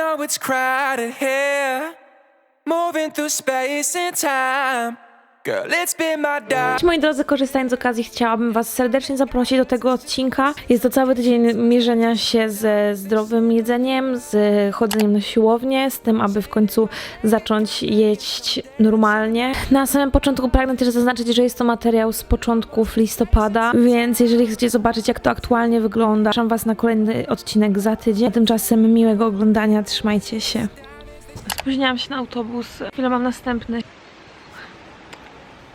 know it's crowded here, moving through space and time. My day. Moi drodzy, korzystając z okazji, chciałabym Was serdecznie zaprosić do tego odcinka. Jest to cały tydzień mierzenia się ze zdrowym jedzeniem, z chodzeniem na siłownię, z tym, aby w końcu zacząć jeść normalnie. Na samym początku pragnę też zaznaczyć, że jest to materiał z początków listopada, więc jeżeli chcecie zobaczyć, jak to aktualnie wygląda, zapraszam Was na kolejny odcinek za tydzień. A tymczasem miłego oglądania, trzymajcie się. Spóźniałam się na autobus, chwilę mam następny.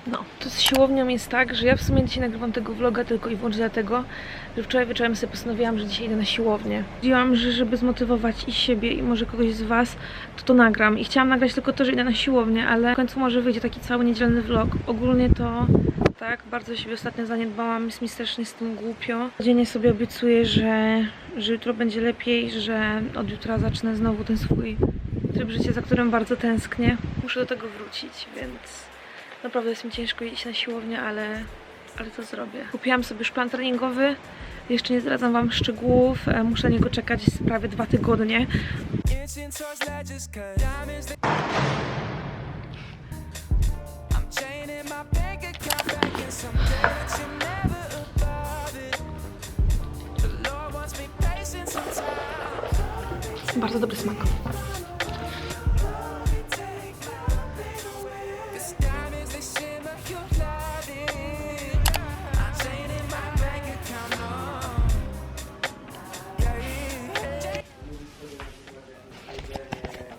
No, to z siłownią jest tak, że ja w sumie dzisiaj nagrywam tego vloga tylko i wyłącznie dlatego, że wczoraj wieczorem sobie postanowiłam, że dzisiaj idę na siłownię. Stwierdziłam, że żeby zmotywować i siebie i może kogoś z Was, to to nagram. I chciałam nagrać tylko to, że idę na siłownię, ale w końcu może wyjdzie taki cały niedzielny vlog. Ogólnie to tak, bardzo siebie ostatnio zaniedbałam, jest mi strasznie z tym głupio. Codziennie sobie obiecuję, że, że jutro będzie lepiej, że od jutra zacznę znowu ten swój tryb życia, za którym bardzo tęsknię. Muszę do tego wrócić, więc Naprawdę jest mi ciężko iść na siłownię, ale, ale to zrobię. Kupiłam sobie już plan treningowy. Jeszcze nie zdradzam Wam szczegółów. e, Muszę na niego czekać prawie dwa tygodnie. Inching towards ledges,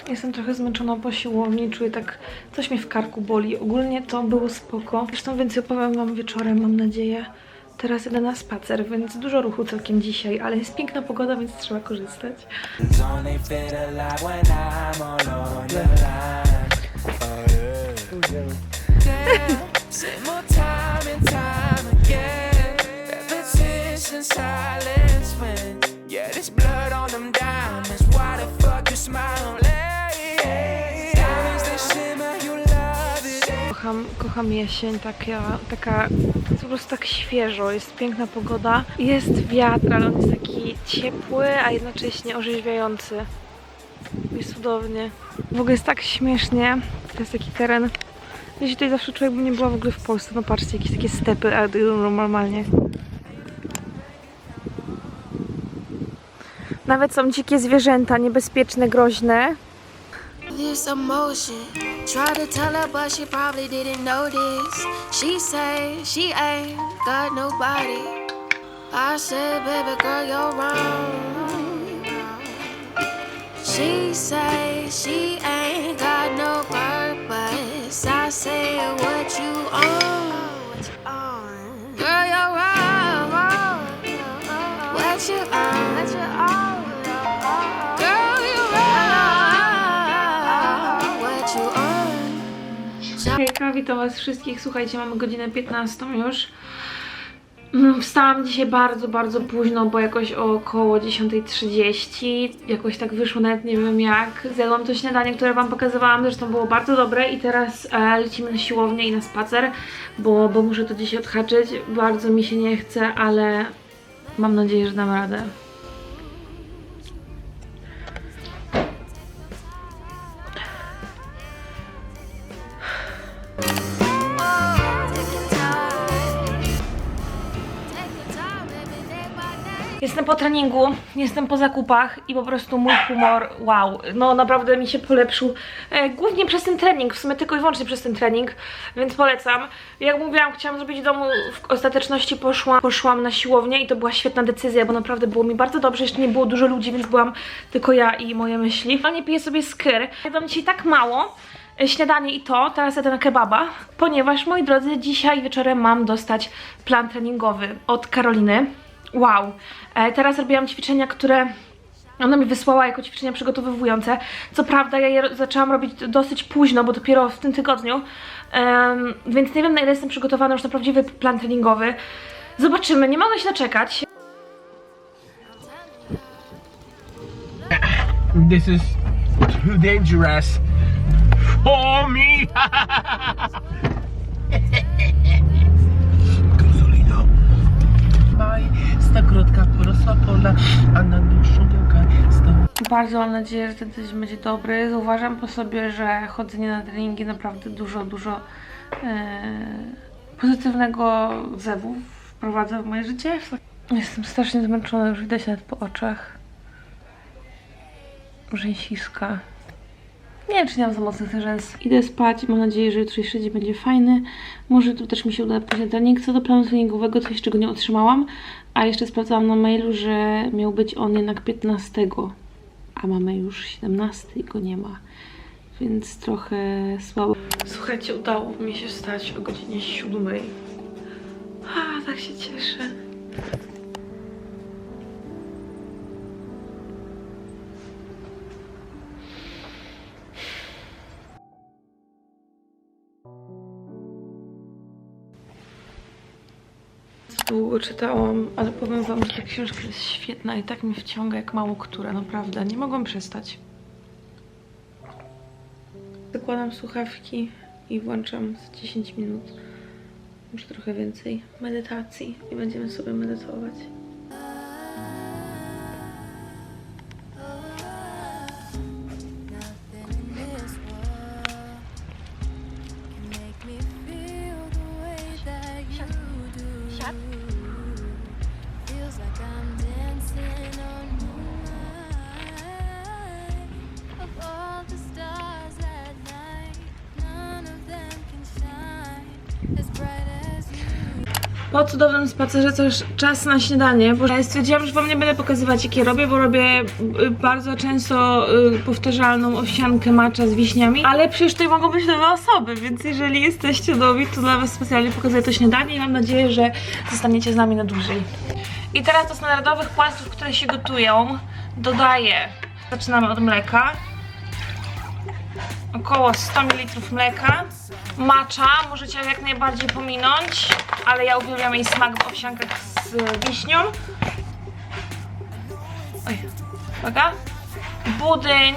Jestem trochę zmęczona po siłowni, czuję tak, coś mnie w karku boli. Ogólnie to było spoko. Zresztą więcej opowiem Wam wieczorem, mam nadzieję. Teraz jedę na spacer, więc dużo ruchu całkiem dzisiaj, ale jest piękna pogoda, więc trzeba korzystać. yeah. There's blood on them diamonds. Why the fuck you? Kocham, kocham jesień, taka, taka po prostu tak świeżo, jest piękna pogoda. Jest wiatr, ale on jest taki ciepły, a jednocześnie orzeźwiający. Jest cudownie. W ogóle jest tak śmiesznie. To jest taki teren. Się tutaj zawsze czuję, jakbym nie była w ogóle w Polsce. No patrzcie, jakieś takie stepy, ale normalnie. Nawet są dzikie zwierzęta, niebezpieczne, groźne. This emotion. Tried to tell her, but she probably didn't notice. She say she ain't got nobody. I said, baby girl, you're wrong. She say she ain't witam was wszystkich. Słuchajcie, mamy godzinę 15 już. Mm, Wstałam dzisiaj bardzo, bardzo późno, bo jakoś około 10.30. Jakoś tak wyszło, nawet nie wiem jak. Zjadłam to śniadanie, które wam pokazywałam, zresztą było bardzo dobre i teraz e, lecimy na siłownię i na spacer, bo, bo muszę to dzisiaj odhaczyć. Bardzo mi się nie chce, ale mam nadzieję, że dam radę. Po treningu, jestem po zakupach i po prostu mój humor, wow, no naprawdę mi się polepszył. E, głównie przez ten trening, w sumie tylko i wyłącznie przez ten trening, więc polecam. Jak mówiłam, chciałam zrobić w domu, w ostateczności poszłam, poszłam na siłownię i to była świetna decyzja, bo naprawdę było mi bardzo dobrze, jeszcze nie było dużo ludzi, więc byłam tylko ja i moje myśli. Ale nie piję sobie skyr, jadłam dzisiaj tak mało, e, śniadanie i to, teraz jadę na kebaba, ponieważ, moi drodzy, dzisiaj wieczorem mam dostać plan treningowy od Karoliny. Wow. E, teraz robiłam ćwiczenia, które ona mi wysłała jako ćwiczenia przygotowywujące. Co prawda ja je zaczęłam robić dosyć późno, bo dopiero w tym tygodniu. Więc nie wiem na ile jestem przygotowana już na prawdziwy plan treningowy. Zobaczymy, nie mogę się doczekać. This is too dangerous for me. Pola, a na dłuższą stał Bardzo mam nadzieję, że ten tydzień będzie dobry. Zauważam po sobie, że chodzenie na treningi naprawdę dużo, dużo e, pozytywnego zewu wprowadza w moje życie. Jestem strasznie zmęczona, już widać nawet po oczach. Rzęsiska. Nie wiem, czy nie mam za mocnych rzęs. Idę spać, mam nadzieję, że jutrzejszy dzień będzie fajny. Może tu też mi się uda pójść na trening. Co do planu treningowego, coś czego nie otrzymałam. A jeszcze sprawdzałam na mailu, że miał być on jednak 15, a mamy już 17 i go nie ma. Więc trochę słabo. Słuchajcie, udało mi się wstać o godzinie 7. A, tak się cieszę. Długo czytałam, ale powiem wam, że ta książka jest świetna i tak mnie wciąga jak mało która, naprawdę. Nie mogłam przestać. Zakładam słuchawki i włączam z 10 minut, może trochę więcej, medytacji i będziemy sobie medytować. Po cudownym spacerze to już czas na śniadanie, bo ja stwierdziłam, że wam nie będę pokazywać jakie robię, bo robię y, bardzo często y, powtarzalną owsiankę matcha z wiśniami, ale przecież tutaj mogą być nowe osoby, więc jeżeli jesteście nowi, to dla was specjalnie pokazuję to śniadanie i mam nadzieję, że zostaniecie z nami na dłużej. I teraz do standardowych płastów, które się gotują, dodaję, zaczynamy od mleka, około 100 ml mleka. Macza możecie jak najbardziej pominąć, ale ja uwielbiam jej smak w owsiankach z wiśnią. Oj, uwaga. Budyń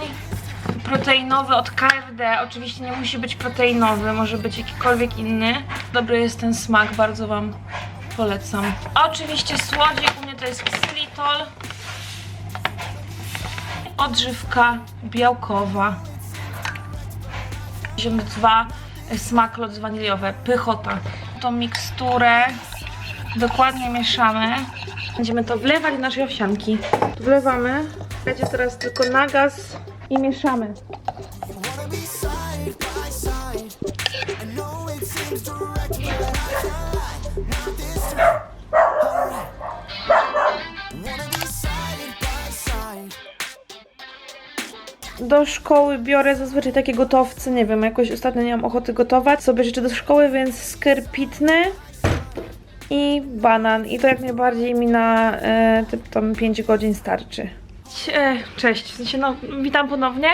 proteinowy od KFD. Oczywiście nie musi być proteinowy, może być jakikolwiek inny. Dobry jest ten smak, bardzo Wam polecam. Oczywiście słodzik, u mnie to jest ksylitol. Odżywka białkowa. 82 smak lody waniliowe, pychota. Tą miksturę dokładnie mieszamy. Będziemy to wlewać do naszej owsianki. Wlewamy. Będzie teraz tylko na gaz i mieszamy. Do szkoły biorę zazwyczaj takie gotowce, nie wiem, jakoś ostatnio nie mam ochoty gotować sobie rzeczy do szkoły, więc sker pitny i banan i to jak najbardziej mi na e, tam 5 godzin starczy. E, Cześć, w sensie no, witam ponownie,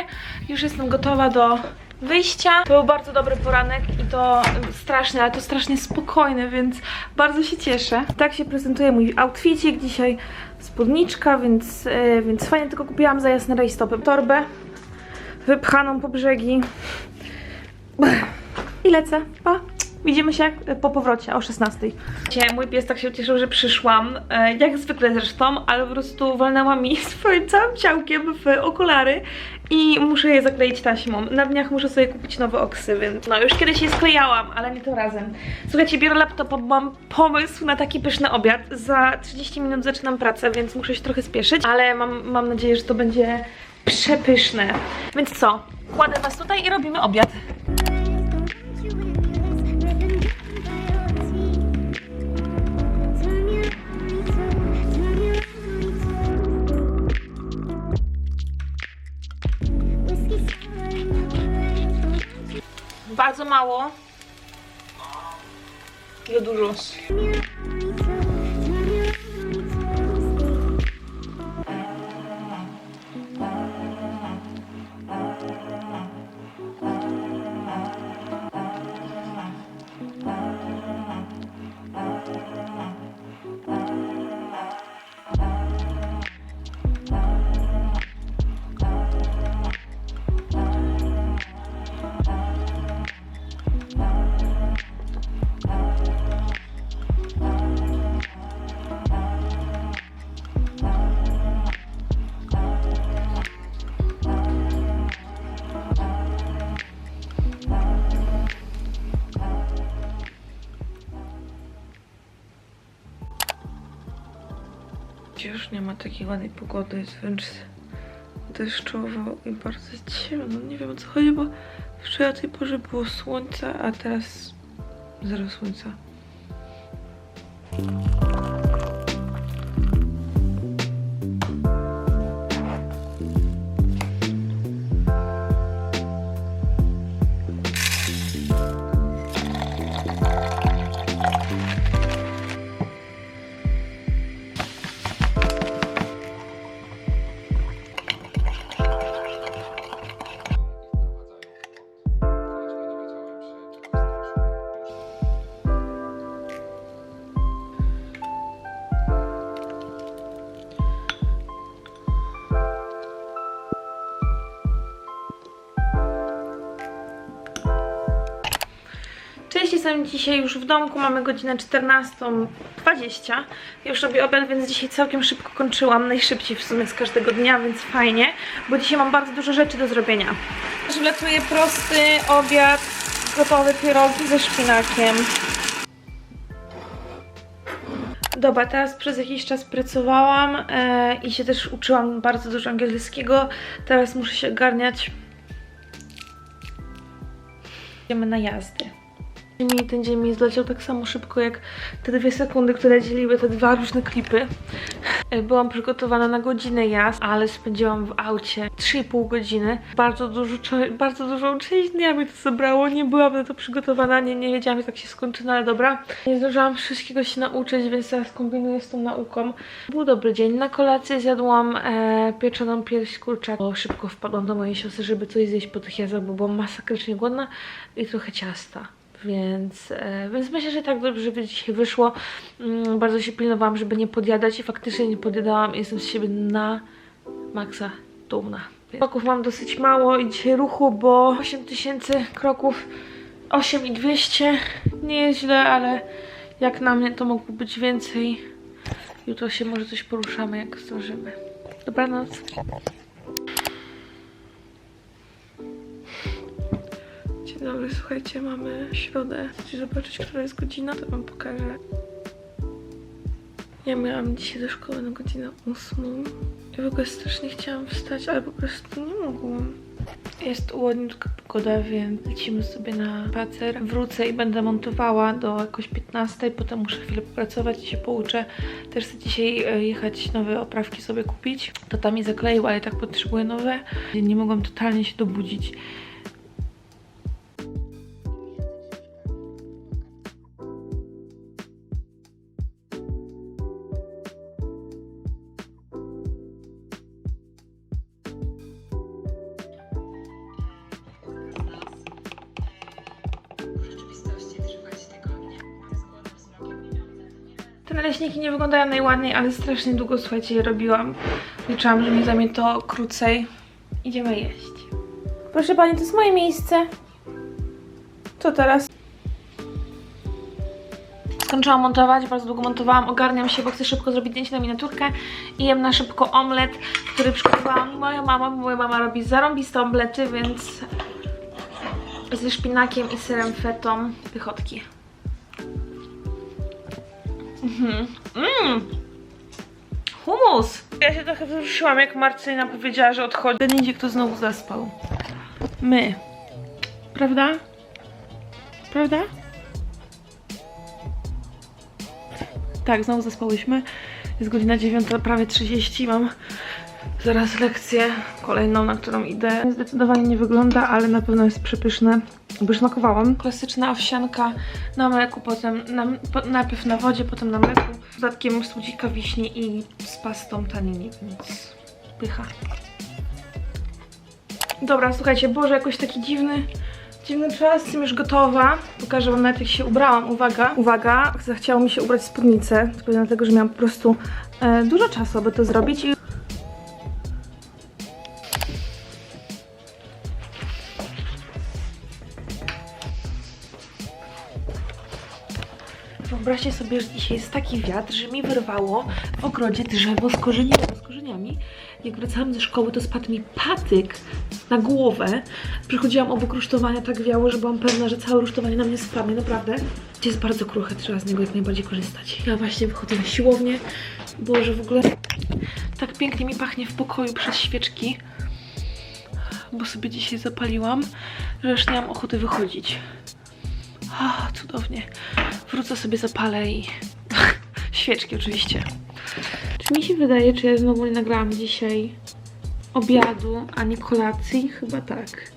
już jestem gotowa do wyjścia. To był bardzo dobry poranek i to straszny, ale to strasznie spokojny, więc bardzo się cieszę. Tak się prezentuje mój outfitik, dzisiaj spódniczka, więc, e, więc fajnie, tylko kupiłam za jasne rajstopy torbę wypchaną po brzegi. I lecę. Pa. Widzimy się po powrocie o 16. Dzisiaj mój pies tak się cieszył, że przyszłam, e, jak zwykle zresztą, ale po prostu walnęła mi swoim całym ciałkiem w okulary i muszę je zakleić taśmą. Na dniach muszę sobie kupić nowe oksy, więc no już kiedyś je sklejałam, ale nie tym razem. Słuchajcie, biorę laptopa, bo mam pomysł na taki pyszny obiad. Za 30 minut zaczynam pracę, więc muszę się trochę spieszyć, ale mam, mam nadzieję, że to będzie przepyszne. Więc co? Kładę was tutaj i robimy obiad. Już nie ma takiej ładnej pogody, jest wręcz deszczowo i bardzo ciemno. Nie wiem o co chodzi, bo wczoraj o tej porze było słońce, a teraz zero słońca. Jestem dzisiaj już w domku, mamy godzinę 14.20. Ja Już robię obiad, więc dzisiaj całkiem szybko kończyłam, najszybciej w sumie z każdego dnia, więc fajnie, bo dzisiaj mam bardzo dużo rzeczy do zrobienia. Też wlatuję prosty obiad, gotowe pierogi ze szpinakiem. Dobra, teraz przez jakiś czas pracowałam e, i się też uczyłam bardzo dużo angielskiego. Teraz muszę się ogarniać. Idziemy na jazdy. Mi ten dzień mi zleciał tak samo szybko jak te dwie sekundy, które dzieliły te dwa różne klipy. E, Byłam przygotowana na godzinę jazd, ale spędziłam w aucie 3,5 godziny. Bardzo dużo, bardzo dużą część dnia mi to zabrało. Nie byłam na to przygotowana, nie, nie wiedziałam jak tak się skończy, no ale dobra. Nie zdążyłam wszystkiego się nauczyć, więc teraz kombinuję z tą nauką. Był dobry dzień. Na kolację zjadłam e, pieczoną pierś kurczaka. Szybko wpadłam do mojej siostry, żeby coś zjeść po tych jazdach, bo byłam masakrycznie głodna i trochę ciasta. Więc, e, więc myślę, że tak dobrze by dzisiaj wyszło. Mm, bardzo się pilnowałam, żeby nie podjadać i faktycznie nie podjadałam. Jestem z siebie na maksa dumna. Kroków mam dosyć mało i dzisiaj ruchu, bo 8000 kroków, 8200 nie jest źle, ale jak na mnie to mogło być więcej. Jutro się może coś poruszamy, jak zdążymy. Dobranoc. Dzień dobry, słuchajcie, mamy środę. Chcecie zobaczyć, która jest godzina? To wam pokażę. Ja miałam dzisiaj do szkoły na godzinę 8. I w ogóle strasznie chciałam wstać, ale po prostu nie mogłam. Jest ładniutka pogoda, więc lecimy sobie na spacer. Wrócę i będę montowała do jakoś 15. Potem muszę chwilę popracować i się pouczę. Też chcę dzisiaj e, jechać nowe oprawki sobie kupić. To tam mi zakleiła, ale tak potrzebuję nowe. Nie mogłam totalnie się dobudzić. Naleśniki nie wyglądają najładniej, ale strasznie długo, słuchajcie, je robiłam. Liczyłam, że mi zajmie to krócej. Idziemy jeść. Proszę Pani, to jest moje miejsce. Co teraz? Skończyłam montować, bardzo długo montowałam, ogarniam się, bo chcę szybko zrobić zdjęcie na miniaturkę i jem na szybko omlet, który przygotowała mi moja mama, bo moja mama robi zarąbiste omlety, więc ze szpinakiem i serem fetą pychotki. Mhm. Mmm! Humus! Ja się trochę wzruszyłam, jak Marcelina powiedziała, że odchodzi. Ten idzie, kto znowu zaspał. My. Prawda? Prawda? Tak, znowu zaspałyśmy. Jest godzina 9, prawie 30. Mam zaraz lekcję kolejną, na którą idę. Zdecydowanie nie wygląda, ale na pewno jest przepyszne. Bo smakowałam. Klasyczna owsianka na mleku, potem na, po, najpierw na wodzie, potem na mleku. Z dodatkiem słodzika wiśni i z pastą tanini, więc pycha. Dobra, słuchajcie, Boże, jakoś taki dziwny, dziwny czas. Jestem już gotowa. Pokażę wam nawet jak się ubrałam. Uwaga, uwaga, zachciało mi się ubrać spódnicę. Pewnie dlatego, że miałam po prostu e, dużo czasu, aby to zrobić. I Wyobraźcie sobie, że dzisiaj jest taki wiatr, że mi wyrwało w ogrodzie drzewo z korzeniami. Z korzeniami. Jak wracałam ze szkoły, to spadł mi patyk na głowę. Przychodziłam obok rusztowania, tak wiało, że byłam pewna, że całe rusztowanie na mnie spadnie, naprawdę. Jest bardzo kruche, trzeba z niego jak najbardziej korzystać. Ja właśnie wychodzę na siłownię. Boże, w ogóle Tak pięknie mi pachnie w pokoju przez świeczki. Bo sobie dzisiaj zapaliłam, że już nie mam ochoty wychodzić. O, cudownie. Wrócę sobie zapalę i... Świeczki oczywiście. Czy mi się wydaje, czy ja znowu nie nagrałam dzisiaj obiadu, ani kolacji? Chyba tak.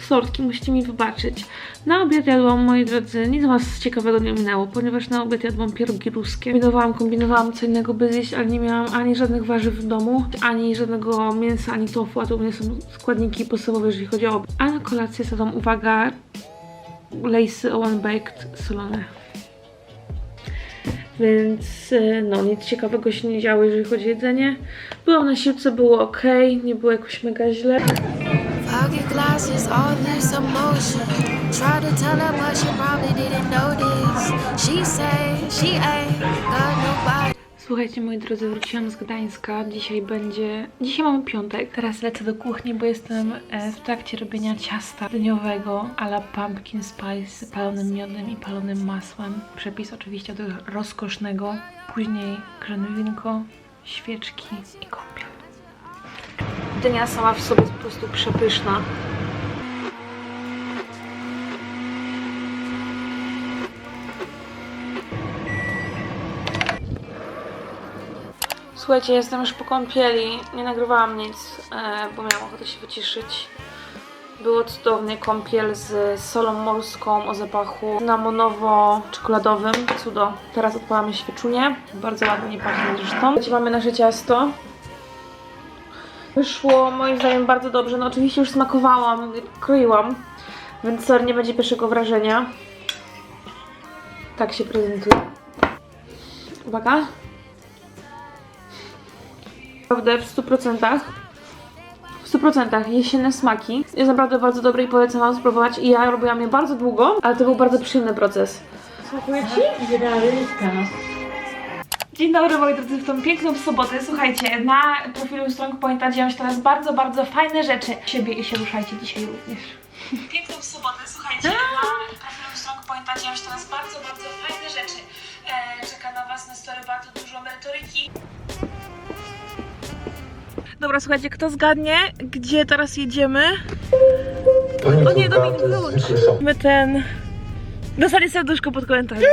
Sorki, musicie mi wybaczyć. Na obiad jadłam, moi drodzy, nic was ciekawego nie minęło, ponieważ na obiad jadłam pierogi ruskie. Kombinowałam, kombinowałam co innego by zjeść, ale nie miałam ani żadnych warzyw w domu, ani żadnego mięsa, ani tofu, a to u mnie są składniki podstawowe, jeżeli chodzi o obiad. A na kolację zadam, uwaga, lejsy Owen Baked solone. Więc e, no, nic ciekawego się nie działo, jeżeli chodzi o jedzenie. Byłam na siłce, było ok, nie było jakoś mega źle. She she ain't got nobody. Słuchajcie, moi drodzy, wróciłam z Gdańska. Dzisiaj będzie. Dzisiaj mamy piątek. Teraz lecę do kuchni, bo jestem e, w trakcie robienia ciasta dniowego a la pumpkin spice z palonym miodem i palonym masłem. Przepis oczywiście do rozkosznego. Później krzynowinko, świeczki i kąpiel. Dynia sama w sobie jest po prostu przepyszna. Słuchajcie, jestem już po kąpieli. Nie nagrywałam nic, e, bo miałam ochotę się wyciszyć. Było cudownie kąpiel z solą morską o zapachu cynamonowo-czekoladowym. Cudo. Teraz odpalamy świeczunię. Bardzo ładnie pachnie zresztą. Słuchajcie, mamy nasze ciasto. Wyszło moim zdaniem bardzo dobrze. No oczywiście już smakowałam, kroiłam, więc sorry, nie będzie pierwszego wrażenia. Tak się prezentuje. Uwaga. Naprawdę w 100%. W 100% jesienne smaki. Jest naprawdę bardzo dobre i polecam Wam spróbować. I ja robiłam je bardzo długo, ale to był bardzo przyjemny proces. Smakuje Ci? Dzień dobry moi drodzy, w tą piękną sobotę. Słuchajcie, na profilu Strong Pointa dzieją się teraz bardzo, bardzo fajne rzeczy. Siebie i się ruszajcie dzisiaj również. Piękną sobotę, słuchajcie, na profilu Strong Pointa dzieją się teraz bardzo, bardzo fajne rzeczy. E, czeka na Was na story bardzo dużo merytoryki. Dobra, słuchajcie, kto zgadnie, gdzie teraz jedziemy? O nie, Dominik, wyłącz. My ten... Dostanie serduszko pod komentarzem.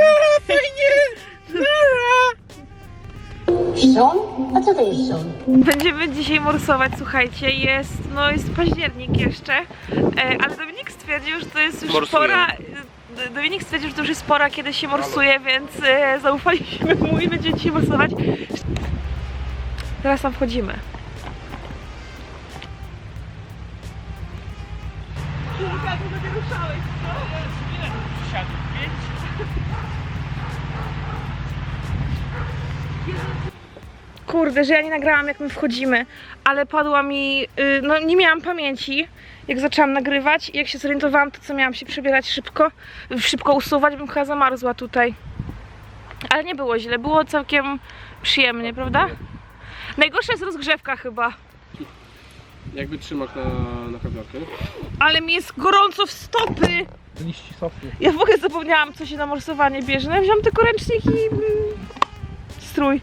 Wrzon? A co to jest wrzon? Będziemy dzisiaj morsować, słuchajcie, jest, no jest październik jeszcze, e, ale Dominik stwierdził, że to jest już Morsuję. pora, Dominik stwierdził, że to już jest pora, kiedy się morsuje, więc e, zaufaliśmy mu i będziemy dzisiaj morsować. Teraz tam wchodzimy. Kurde, że ja nie nagrałam jak my wchodzimy, ale padła mi, y, no nie miałam pamięci jak zaczęłam nagrywać i jak się zorientowałam, to co miałam się przebierać szybko, szybko usuwać, bym chyba zamarzła tutaj. Ale nie było źle, było całkiem przyjemnie, prawda? Najgorsza jest rozgrzewka chyba, Jakby trzymasz na, na kawiarkę. ale mi jest gorąco w stopy. Liści sofy. Ja w ogóle zapomniałam, co się na morsowanie bierze. No ja wziąłam tylko ręcznik i mm, strój.